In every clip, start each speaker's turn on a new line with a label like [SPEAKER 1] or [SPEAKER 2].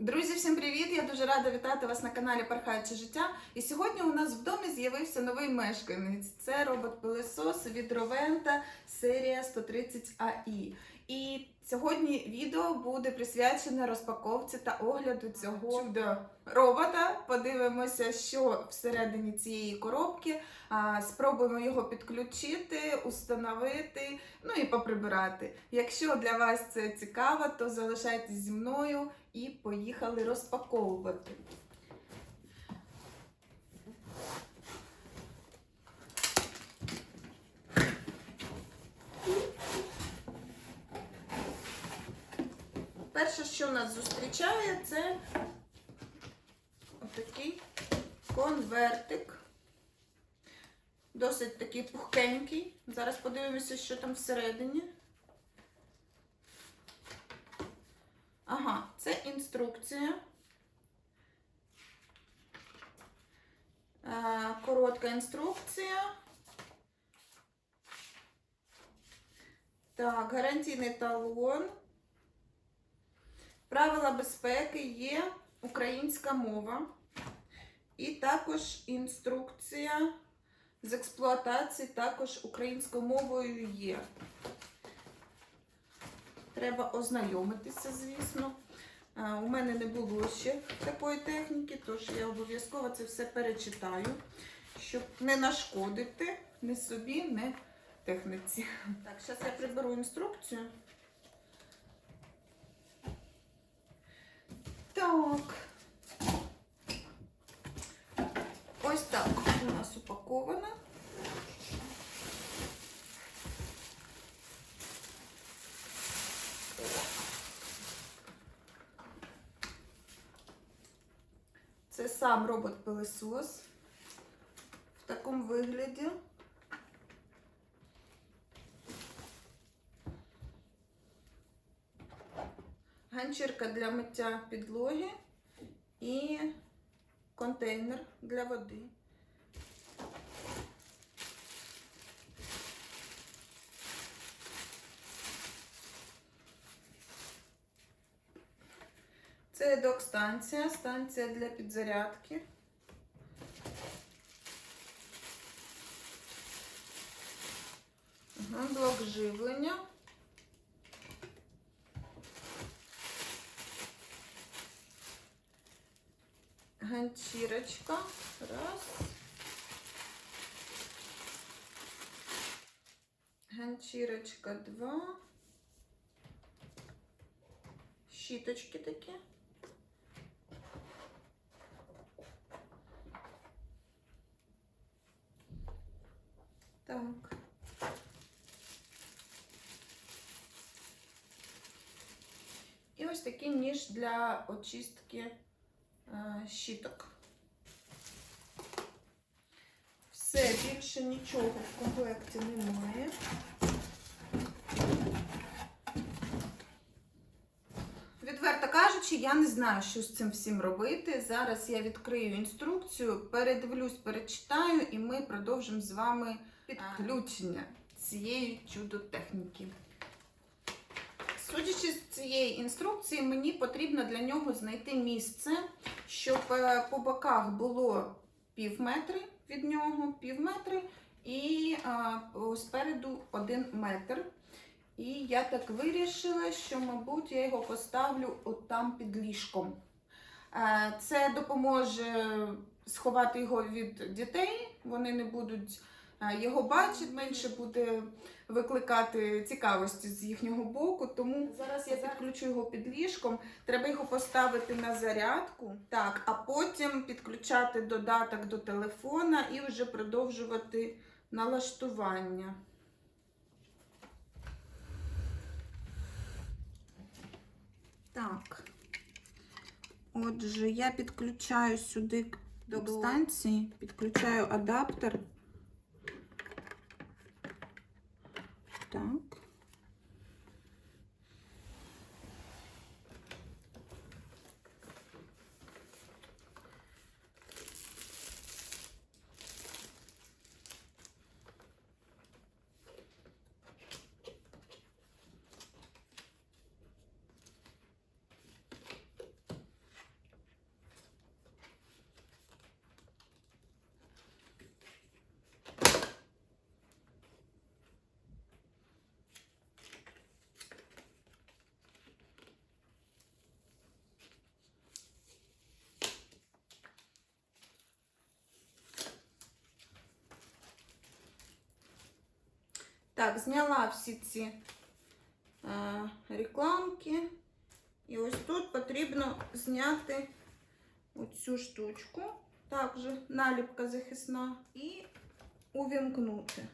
[SPEAKER 1] Друзі, всім привіт! Я дуже рада вітати вас на каналі Пархаюче життя. І сьогодні у нас в домі з'явився новий мешканець. Це робот-пилесос від Ровента серія 130 AI. І сьогодні відео буде присвячене розпаковці та огляду цього чудо робота. Подивимося, що всередині цієї коробки. Спробуємо його підключити, установити, ну і поприбирати. Якщо для вас це цікаво, то залишайтесь зі мною і поїхали розпаковувати. Перше, що нас зустрічає, це отакий конвертик. Досить такий пухкенький. Зараз подивимося, що там всередині. Ага, це інструкція. Е, Коротка інструкція. Так, гарантійний талон. Правила безпеки є українська мова. І також інструкція з експлуатації також українською мовою є. Треба ознайомитися, звісно. У мене не було ще такої техніки, тож я обов'язково це все перечитаю, щоб не нашкодити ні собі, ні техніці. Так, зараз я приберу інструкцію. Так. Ось так у нас упаковано. Це сам робот-пилесос в такому вигляді. Ганчірка для миття підлоги і контейнер для води. Це док-станція, станція для підзарядки. Ганчірочка. Раз. Ганчірочка два. Щіточки такі. Так. І ось такий ніж для очистки е, щіток. Все, більше нічого в комплекті немає. Відверто кажучи, я не знаю, що з цим всім робити. Зараз я відкрию інструкцію, передивлюсь, перечитаю, і ми продовжимо з вами підключення цієї чудо-техніки. Судячи з цієї інструкції, мені потрібно для нього знайти місце, щоб е, по боках було пів метри від нього, пів метри, і а, спереду один метр. І я так вирішила, що, мабуть, я його поставлю от там під ліжком. Е, Це допоможе сховати його від дітей, вони не будуть його бачити, менше буде викликати цікавості з їхнього боку. Тому зараз я підключу його під ліжком. Треба його поставити на зарядку, так, а потім підключати додаток до телефона і вже продовжувати налаштування. Так. Отже, я підключаю сюди до станції, підключаю адаптер. Так. Так, зняла всі ці е, рекламки. І ось тут потрібно зняти оцю штучку. Також наліпка захисна. І увімкнути.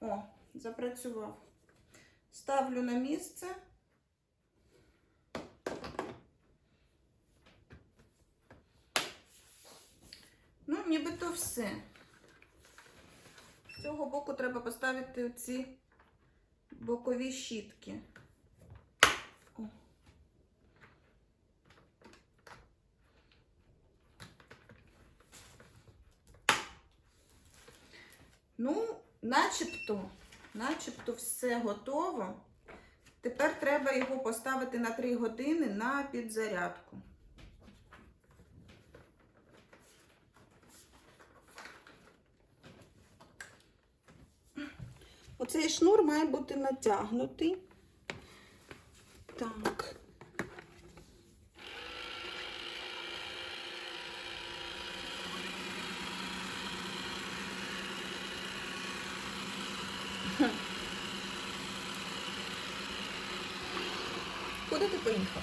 [SPEAKER 1] О, запрацював. Ставлю на місце. Ну, нібито все. З цього боку треба поставити ці бокові щітки. Ну, начебто, начебто все готово. Тепер треба його поставити на 3 години на підзарядку. Оцей шнур має бути натягнутий. Так. Куди ти поїхав?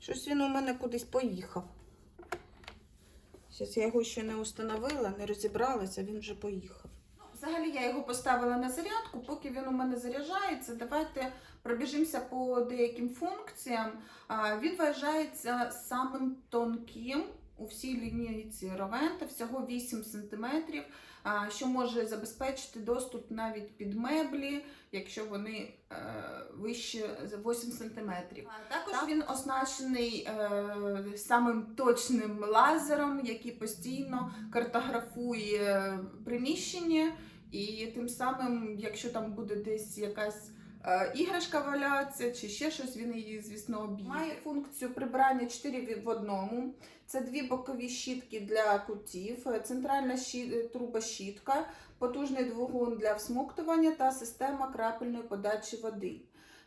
[SPEAKER 1] Щось він у мене кудись поїхав. Зараз я його ще не установила, не розібралася, він вже поїхав. Ну, взагалі я його поставила на зарядку, поки він у мене заряджається. Давайте пробіжимося по деяким функціям. Він вважається самим тонким у всій лінійці Ровента, всього 8 см, що може забезпечити доступ навіть під меблі, якщо вони е, вище за 8 см. Також він оснащений е, самим точним лазером, який постійно картографує приміщення, і тим самим, якщо там буде десь якась е, іграшка валятися чи ще щось, він її, звісно, об'їде. Має функцію прибирання 4 в одному. Це дві бокові щітки для кутів, е, центральна щі- трубощітка, потужний двигун для всмоктування та система крапельної подачі води.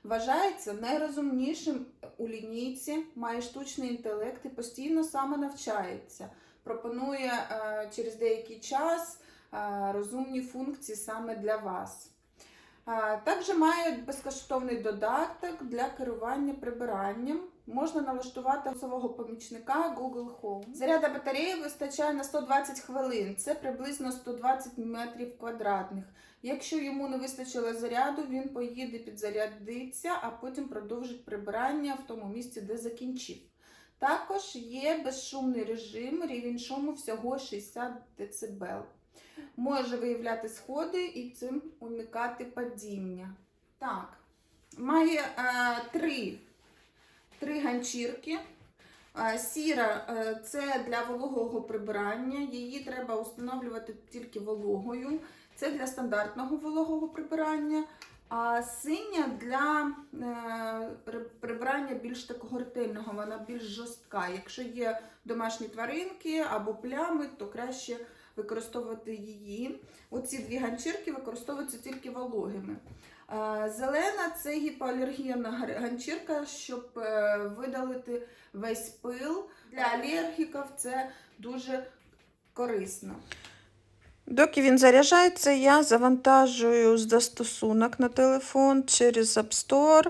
[SPEAKER 1] Вважається найрозумнішим у лінійці, має штучний інтелект і постійно саме навчається. Пропонує е, через деякий час е, розумні функції саме для вас. Також має безкоштовний додаток для керування прибиранням. Можна налаштувати голосового помічника Google Home. Заряда батареї вистачає на 120 хвилин. Це приблизно 120 метрів квадратних. Якщо йому не вистачило заряду, він поїде підзарядиться, а потім продовжить прибирання в тому місці, де закінчив. Також є безшумний режим, рівень шуму всього 60 дБ. Може виявляти сходи і цим уникати падіння. Так, має е, три, три ганчірки. Е, Сіра е, це для вологого прибирання. Її треба встановлювати тільки вологою. Це для стандартного вологого прибирання. А синя для е, при- більш такого ретельного, вона більш жорстка. Якщо є домашні тваринки або плями, то краще використовувати її. Оці дві ганчірки використовуються тільки вологими. Е, Зелена це гіпоалергійна гар- ганчірка, щоб е, видалити весь пил. Для алергіків це дуже корисно.
[SPEAKER 2] Доки він заряджається, я завантажую застосунок на телефон через App Store.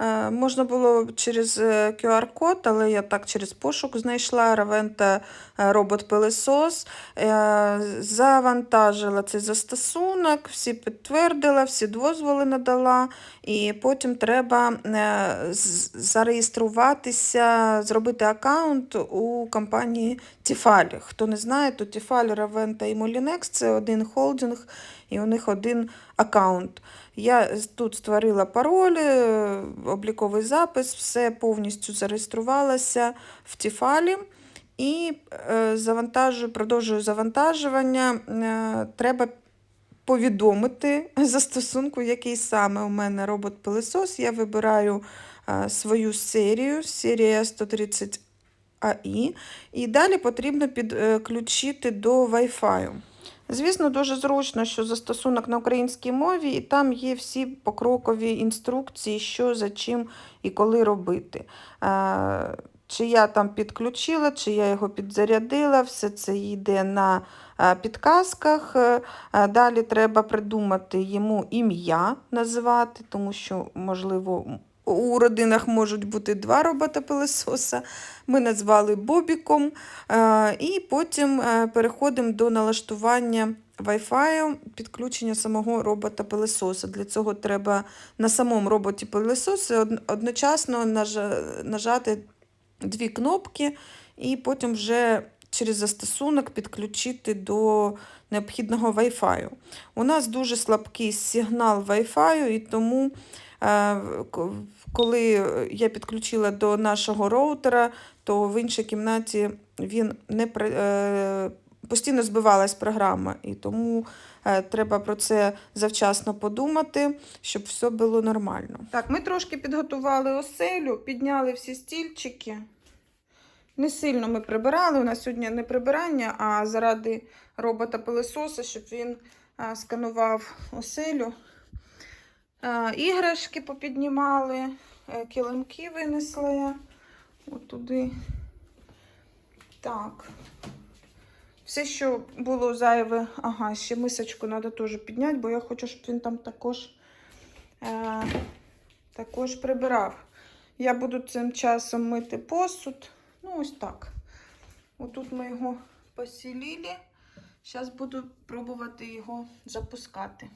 [SPEAKER 2] Е, Можна було через е, QR-код, але я так через пошук знайшла Равента робот-пилесос. Е, Завантажила цей застосунок, всі підтвердила, всі дозволи надала. І потім треба зареєструватися, зробити аккаунт у компанії Тіфаль. Хто не знає, то Тіфаль, Равента і Molinex – це один холдинг, і у них один аккаунт. Я тут створила пароль, е, обліковий запис, все повністю зареєструвалася в Тіфалі. І е, завантажую, продовжую завантажування. Е, треба повідомити застосунку, який саме у мене робот-пилесос. Я вибираю свою серію, серія 130 АІ, і далі потрібно підключити до Wi-Fi. Звісно, дуже зручно, що застосунок на українській мові, і там є всі покрокові інструкції, що за чим і коли робити. Е, чи я там підключила, чи я його підзарядила, все це йде на е, підказках. Е, Далі треба придумати йому ім'я називати, тому що, можливо, у родинах можуть бути два робота-пилисоса. Ми назвали Бобіком. Е, І потім е, переходимо до налаштування Wi-Fi, підключення самого робота-пилисоса. Для цього треба на самому роботі пилисосі одночасно нажати дві кнопки і потім вже через застосунок підключити до необхідного Wi-Fi. У нас дуже слабкий сигнал Wi-Fi, і тому, коли я підключила до нашого роутера, то в іншій кімнаті він не е, постійно збивалась програма, і тому е, треба про це завчасно подумати, щоб все було нормально. Так, ми трошки підготували оселю, підняли всі стільчики. Не сильно ми прибирали. У нас сьогодні не прибирання, а заради робота-пилисоса, щоб він сканував оселю. А, іграшки попіднімали, е, килимки винесли от туди. Так. Все, що було зайве, ага, ще мисочку треба теж підняти, бо я хочу, щоб він там також, е, також прибирав. Я буду цим часом мити посуд. Ну, ось так. Отут ми його посілили. Зараз буду пробувати його запускати.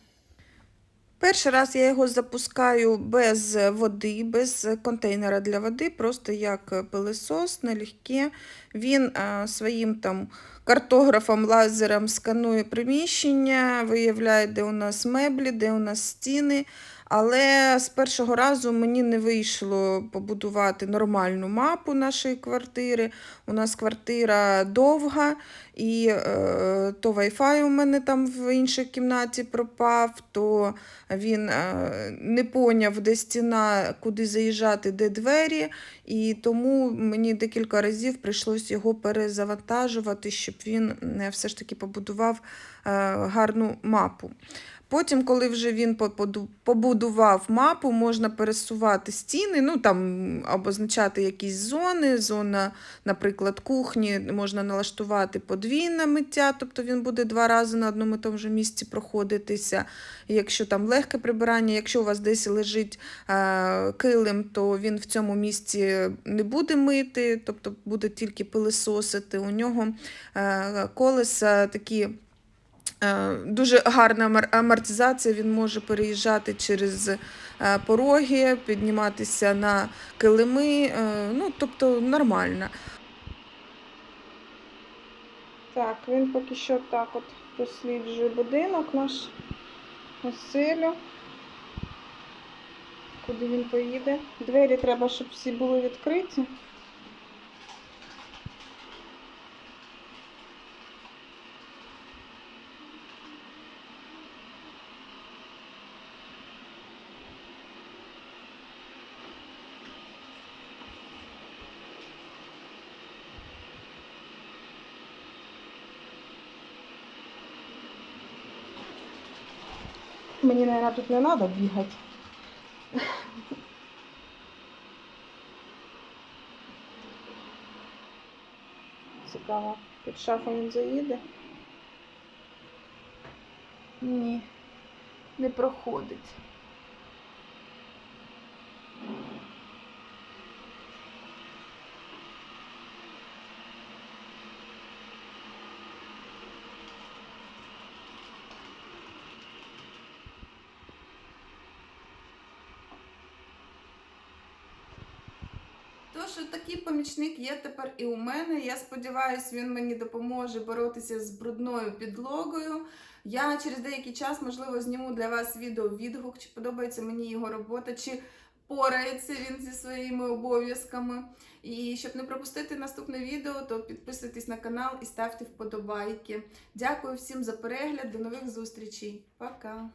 [SPEAKER 2] Перший раз я його запускаю без води, без контейнера для води, просто як пилисос нелегке. Він а, своїм там картографом, лазером сканує приміщення, виявляє, де у нас меблі, де у нас стіни. Але з першого разу мені не вийшло побудувати нормальну мапу нашої квартири. У нас квартира довга, і е, то Wi-Fi у мене там в іншій кімнаті пропав, то він е, не поняв, де стіна, куди заїжджати, де двері. І тому мені декілька разів прийшлось його перезавантажувати, щоб він е, все ж таки побудував е, гарну мапу. Потім, коли вже він побудував мапу, можна пересувати стіни, ну там обозначати якісь зони, зона, наприклад, кухні, можна налаштувати подвійне миття, тобто він буде два рази на одному і тому ж місці проходитися. Якщо там легке прибирання, якщо у вас десь лежить е, килим, то він в цьому місці не буде мити, тобто буде тільки пилисосити. У нього е, колеса такі. Е, Дуже гарна амортизація, він може переїжджати через е, пороги, підніматися на килими, е, ну, тобто нормально. Так, він поки що так от досліджує будинок наш оселю. Куди він поїде? Двері треба, щоб всі були відкриті. Мені, наверное, тут не треба бігати. Цікаво, під шафу він заїде. Ні, не проходить. Тож такий помічник є тепер і у мене. Я сподіваюся, він мені допоможе боротися з брудною підлогою. Я через деякий час, можливо, зніму для вас відео відгук, чи подобається мені його робота, чи порається він зі своїми обов'язками. І щоб не пропустити наступне відео, то підписуйтесь на канал і ставте вподобайки. Дякую всім за перегляд. До нових зустрічей. Пока!